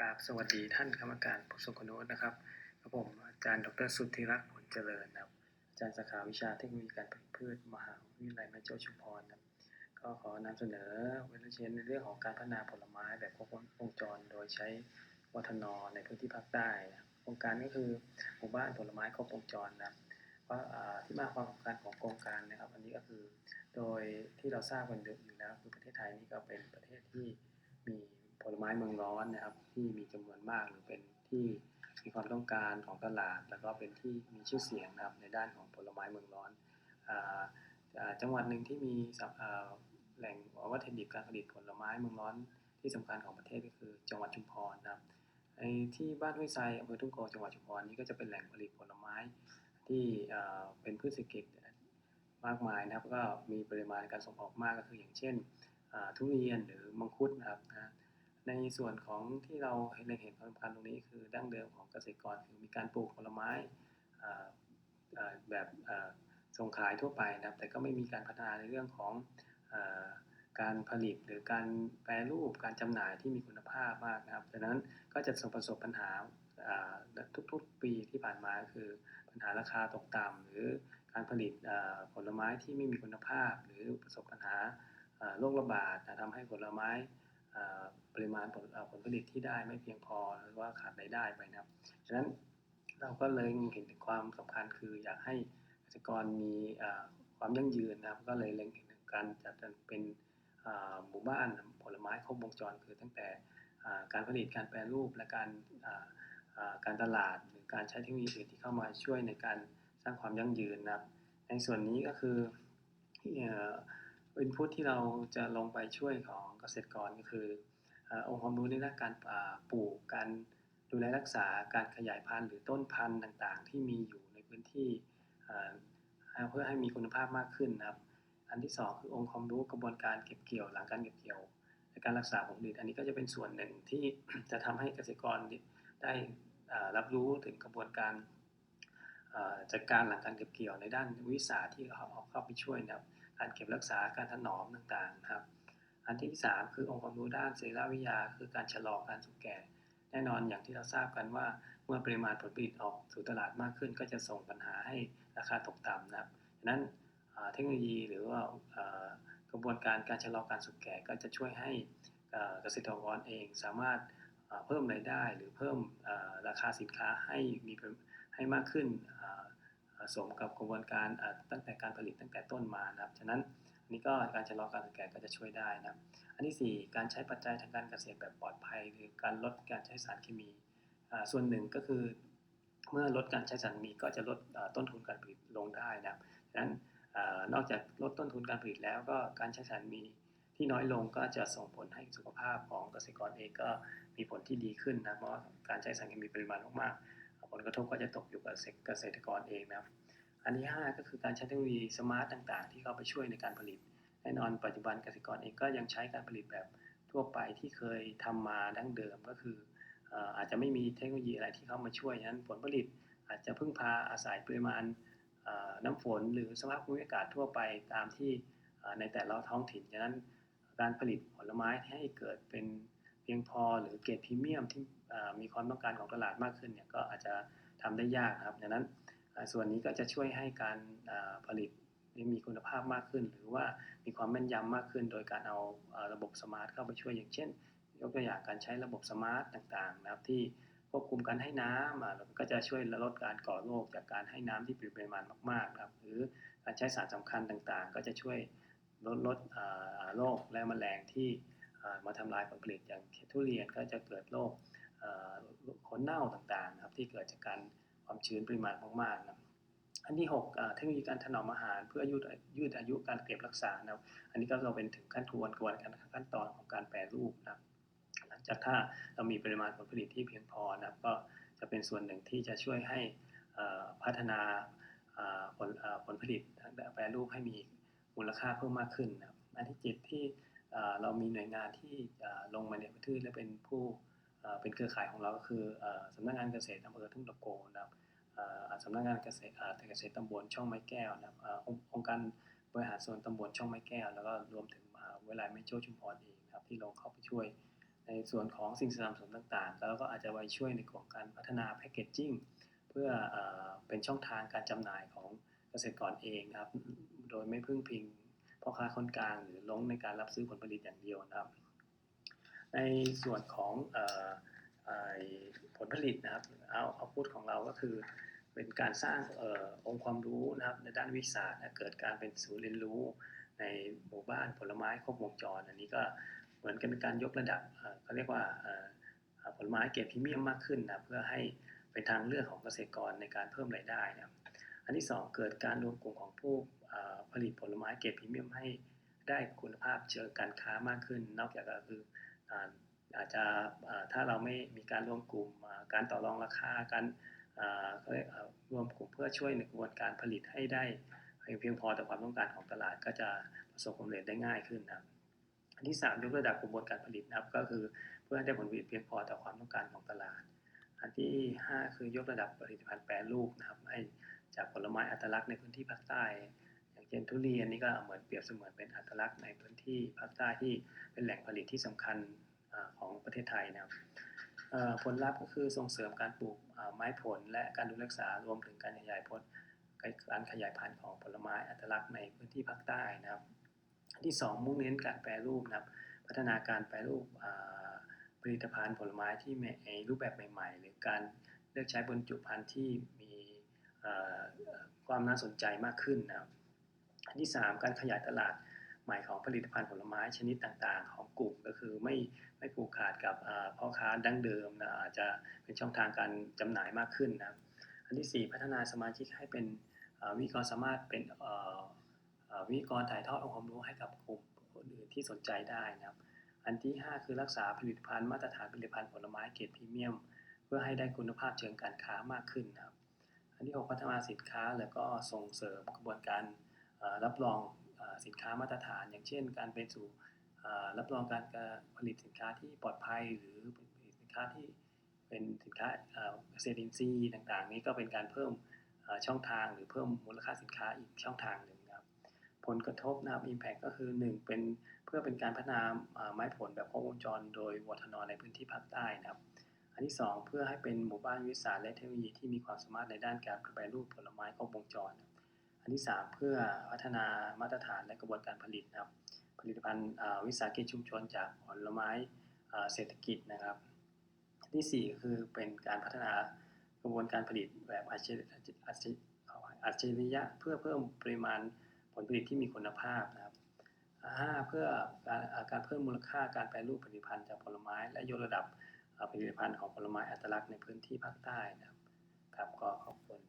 กราบสวัสดีท่านกรรมการผู้ทรงคุณวุฒินะครับกับผมอาจารย์ดรสุทธิรักษ์ผลเจริญนะครับ อาจารย์สาขาวิชาเทคโนโลยีการผลิตพืชมหาวิทยาลัยแม่โจ้ชุมพรนะครับก็ขอนำเสนอวิทยาเชนในเรื่องของการพัฒนาผลไม้แบบครบวงจร โดยใช้วัฒนอในพื้นที่ภาคใต้นะโครงการก็คือหมู่บ้านผลไม้ครบวงจรนะครับว่าอ่าที่มาความสำคัญของโครงการนะครับ อันนี้ก็คือโดยที่เราทราบกันอยู่แล้วคือประเทศไทยนี่ก็เป็นประเทศที่มี ผลไม้เมืองร้อนนะครับ ที่มีจำนวนมากหรือเป็นที่มีความต้องการของตลาด แล้วก็เป็นที่มีชื่อเสียงนะครับในด้านของผลไม้เมืองร้อนอจังหวัดหนึ่งที่มีแหล่งวัตถุดิบการผลิตผลไม้เมืองร้อนที่สำคัญของประเทศก็คือจังหวัดชุมพรนะครับในที่บ้านห้วยไซอำเภอทุ่งโกจังหวัดชุมพรนี้ก็จะเป็นแหล่งผลิตผลไม้ที่เป็นพืชเศรษฐกิจมากมายนะครับก็มีปริมาณการส่งออกมากก็คืออย่างเช่นทุเรียนหรือมังคุดนะครับนะ ในส่วนของที่เราเห็นเห็นความสำคัญตรงนี้คือดั้งเดิมของเกษตรกรคือมีการปลูกผลไม้แบบส่งขายทั่วไปนะครับ แต่ก็ไม่มีการพัฒนาในเรื่องของอการผลิตหรือการแปรรูปการจำหน่ายที่มีคุณภาพมากนะครับดังนั้นก็จะประสบปัญหาทุกๆปีที่ผ่านมาคือปัญหาราคาตกต่ำหรือการผลิตผลไม้ที่ไม่มีคุณภาพ หรือประสบปัญหาโรคระบาดทำให้ผลไม้ ปริมาณผลผลผลิตที่ได้ไม่เพียงพอหรือว่าขาดรายได้ไปนะครับฉะนั้นเราก็เลยเห็นถึงความสำคัญคืออยากให้เกษตรกรมีความยั่งยืนนะครับ ก็เลยเล็งเห็นถึงการจัดเป็นหมู่บ้านผลไม้ครบวงจรคือตั้งแต่การผลิตการแปรรูปและการการตลาดหรือการใช้เทคโนโลยีอื่นที่เข้ามาช่วยในการสร้างความยั่งยืนนะครับ ในส่วนนี้ก็คือ อินพุตที่เราจะลงไปช่วยของเกษตรกรก็คือองค์ความรู้ในด้านการปลูกการดูแลรักษาการขยายพันธุ์หรือต้นพันธุ์ต่างๆ ที่มีอยู่ในพื้นที่เพื่อให้มีคุณภาพมากขึ้นนะครับ อันที่สองคือองค์ความรู้กระบวนการเก็บเกี่ยวหลังการเก็บเกี่ยวในการรักษาผลผลิตอันนี้ก็จะเป็นส่วนหนึ่งที่จะทำให้เกษตรกรได้รับรู้ถึงกระบวนการจัดการหลังการเก็บเกี่ยวในด้านวิสาที่เขาเข้าไปช่วยนะครับ การเก็บรักษาการถนอมต่างๆนะครับ อันที่ 3 คือองค์ความรู้ด้านเสรีวิทยา คือการชะลอการสุกแก่ แน่นอนอย่างที่เราทราบกันว่าเมื่อปริมาณผลผลิตออกสู่ตลาดมากขึ้น ก็จะส่งปัญหาให้ราคาตกต่ำนะครับดังนั้นเทคโนโลยีหรือว่ากระบวนการการชะลอการสุกแก่ก็จะช่วยให้เกษตรกรเองสามารถเพิ่มรายได้หรือเพิ่มราคาสินค้าให้มีให้มากขึ้น สมกับกระบวนการตั้งแต่การผลิตตั้งแต่ต้นมานะครับ ฉะนั้นอันนี้ก็การชะลอการแก่ก็จะช่วยได้นะครับ อันที่ 4 การใช้ปัจจัยทางการเกษตรแบบปลอดภัย หรือการลดการใช้สารเคมี ส่วนหนึ่งก็คือ เมื่อลดการใช้สารเคมีก็จะลดต้นทุนการผลิตลงได้นะครับ ฉะนั้นนอกจากลดต้นทุนการผลิตแล้วก็การใช้สารเคมีที่น้อยลงก็จะส่งผลให้สุขภาพของเกษตรกรเองก็มีผลที่ดีขึ้นนะเพราะการใช้สารเคมีปริมาณมากๆ ผลกระทบก็จะตกอยู่กับเกษตรกรเองนะครับ อันที่5ก็คือการใช้เทคโนโลยีสมาร์ตต่างๆ ที่เข้าไปช่วยในการผลิตแน่นอนปัจจุบันเกษตรกรเองก็ยังใช้การผลิตแบบทั่วไปที่เคยทำมาดั้งเดิมก็คืออาจจะไม่มีเทคโนโลยีอะไรที่เข้ามาช่วยนั้นผลผลิตอาจจะพึ่งพาอาศัยปริมาณน้ำฝนหรือสภาพภูมิอากาศทั่วไปตามที่ในแต่ละท้องถิ่นฉะนั้นการผลิตผลไม้ให้เกิดเป็นเพียงพอหรือเกรดพรีเมียมที่ มีความต้องการของตลาดมากขึ้นเนี่ยก็อาจจะทำได้ยากครับดังนั้นส่วนนี้ก็จะช่วยให้การผลิตมีคุณภาพมากขึ้น หรือว่ามีความแม่นยำมากขึ้น โดยการเอาระบบสมาร์ทเข้าไปช่วยอย่างเช่น ยกตัวอย่างการใช้ระบบสมาร์ทต่างๆนะครับที่ควบคุมการให้น้ำก็จะช่วยลดการก่อโรคจากการให้น้ำที่ปริมาณมากๆครับหรือการใช้สารสำคัญต่างๆ ก็จะช่วยลดลดโรคและแมลงที่มาทำลายผลผลิตอย่างทุเรียนก็จะเกิดโรค ขนเน่าต่างๆนะครับที่เกิดจากการความชื้นปริมาณมากๆนะอันที่6เทคโนโลยีการถนอมอาหารเพื่อยืดยืดอายุการเก็บรักษานะครับ อันนี้ก็เราเป็นถึงขั้นทวนกระบวนการขั้นตอนของการแปรรูปนะครับ หลังจากถ้าเรามีปริมาณผลผลิตที่เพียงพอนะครับ ก็จะเป็นส่วนหนึ่งที่จะช่วยให้พัฒนาผลผลผลิตแปรรูปให้มีมูลค่าเพิ่มมากขึ้นนะครับ อันที่7ที่เรามีหน่วยงานที่ลงมาในพื้นที่และเป็นผู้ เป็นเครือข่ายของเราก็คือสำนักงานเกษตรอำเภอทุ่งตะโกนะครับสำนักงานเกษตรเกษตรตำบลช่องไม้แก้วนะครับองค์การบริหารส่วนตำบลช่องไม้แก้ว แล้วก็รวมถึงมหาวิทยาลัยแม่โจ้ชุมพรเองนะครับที่ลงเข้าไปช่วย ในส่วนของสิ่งสนับสนุนต่างๆ แล้วก็อาจจะไว้ช่วยในของการพัฒนาแพคเกจจิ้งเพื่อเออเป็นช่องทางการจำหน่ายของเกษตรกรเองครับ โดยไม่พึ่งพิงพ่อค้าคนกลางหรือลงในการรับซื้อผลผลิตอย่างเดียวนะครับ ในส่วนของออผลผลิตนะครับเอาเอาพูดของเราก็คือเป็นการสร้างออองค์ความรู้นะครับในด้านวิชาศาสตร์เกิดการเป็นศูนย์เรียนรู้ในหมู่บ้านผลไม้ครบวงจร อันนี้ก็เหมือนกันเป็นการยกระดับเขาเรียกว่าผลไม้เกรดพรีเมียมมากขึ้นนะเพื่อให้เป็นทางเลือกของเกษตรกรในการเพิ่มรายได้นะครับอันที่สองเกิดการรวมกลุ่มของผู้ผลิตผลไม้เกรดพรีเมียมให้ได้คุณภาพเชิงการค้ามากขึ้น นอกจากก็คือ อาจจะถ้าเราไม่มีการรวมกลุ่มการต่อรองราคาการรวมกลุ่มเพื่อช่วยในกระบวนการผลิตให้ได้เพียงพอต่อความต้องการของตลาดก็จะประสบความสำเร็จได้ง่ายขึ้นนะครับอันที่ 3 ยกระดับกระบวนการผลิตนะครับก็คือเพื่อให้ได้ผลผลิตเพียงพอต่อความต้องการของตลาด อันที่ 5 คือยกระดับผลิตภัณฑ์แปรรูปนะครับให้จากผลไม้อัตลักษณ์ในพื้นที่ภาคใต้ เช่นทุเรียนนี่ก็เหมือนเปรียบเสมือนเป็นอัตลักษณ์ในพื้นที่ภาคใต้ที่เป็นแหล่งผลิตที่สำคัญของประเทศไทยนะครับผลลัพธ์ก็คือส่งเสริมการปลูกไม้ผลและการดูแลรักษารวมถึงการขยายผลการขยายพันธุ์ของผลไม้อัตลักษณ์ในพื้นที่ภาคใต้นะครับ ที่ 2 มุ่งเน้นการแปรรูปนะครับ พัฒนาการแปรรูปผลิตภัณฑ์ผลไม้ที่มีรูปแบบใหม่ ๆ หรือการเลือกใช้บรรจุภัณฑ์ที่มีความน่าสนใจมากขึ้นนะครับ อันที่ 3 การขยายตลาดใหม่ของผลิตภัณฑ์ผลไม้ชนิดต่างๆ ของกลุ่มก็คือไม่ไม่ผูกขาดกับพ่อค้าดั้งเดิมนะอาจจะเป็นช่องทางการจำหน่ายมากขึ้นนะครับอันที่ 4 พัฒนาสมาชิกให้เป็นวิกรสามารถเป็นวิกรถ่ายทอดองค์ความรู้ให้กับกลุ่มคนอื่นที่สนใจได้นะครับ อันที่ 5 คือรักษาผลิตภัณฑ์มาตรฐานผลิตภัณฑ์ผลไม้เกรดพรีเมียม เพื่อให้ได้คุณภาพเชิงการค้ามากขึ้นนะครับ อันที่ 6 พัฒนาสินค้าแล้วก็ส่งเสริมกระบวนการ รับรองสินค้ามาตรฐาน อย่างเช่น การเป็นสู่รับรองการผลิตสินค้าที่ปลอดภัย หรือสินค้าที่เป็นสินค้าเอ่อเกษตรอินทรีย์ต่างๆ นี้ก็เป็นการเพิ่มช่องทางหรือเพิ่มมูลค่าสินค้าอีกช่องทางหนึ่งครับผลกระทบนะครับ Impact ก็คือ 1 เป็นเพื่อเป็นการพัฒนาไม้ผลแบบครบวงจร โดยวทนในพื้นที่ภาคใต้นะครับ อันที่ 2 เพื่อให้เป็นหมู่บ้านวิทยาศาสตร์และเทคโนโลยีที่มีความสามารถในด้านการแปรรูปผลไม้ครบวงจรนะ นที่ 3 เพื่อพัฒนามาตรฐานและกระบวนการผลิตนะครับผลิตภัณฑ์วิสาหกิจชุมชนจากผลไม้เศรษฐกิจนะครับ ที่ 4 คือเป็นการพัฒนากระบวนการผลิตแบบอัจฉริยะเพื่อเพิ่มปริมาณผลผลิตที่มีคุณภาพนะครับห้าเพื่อการการเพิ่มมูลค่าการแปรรูปผลิตภัณฑ์จากผลไม้ และยกระดับผลิตภัณฑ์ของผลไม้อัตลักษณ์ในพื้นที่ภาคใต้นะครับครับก็ขอบคุณ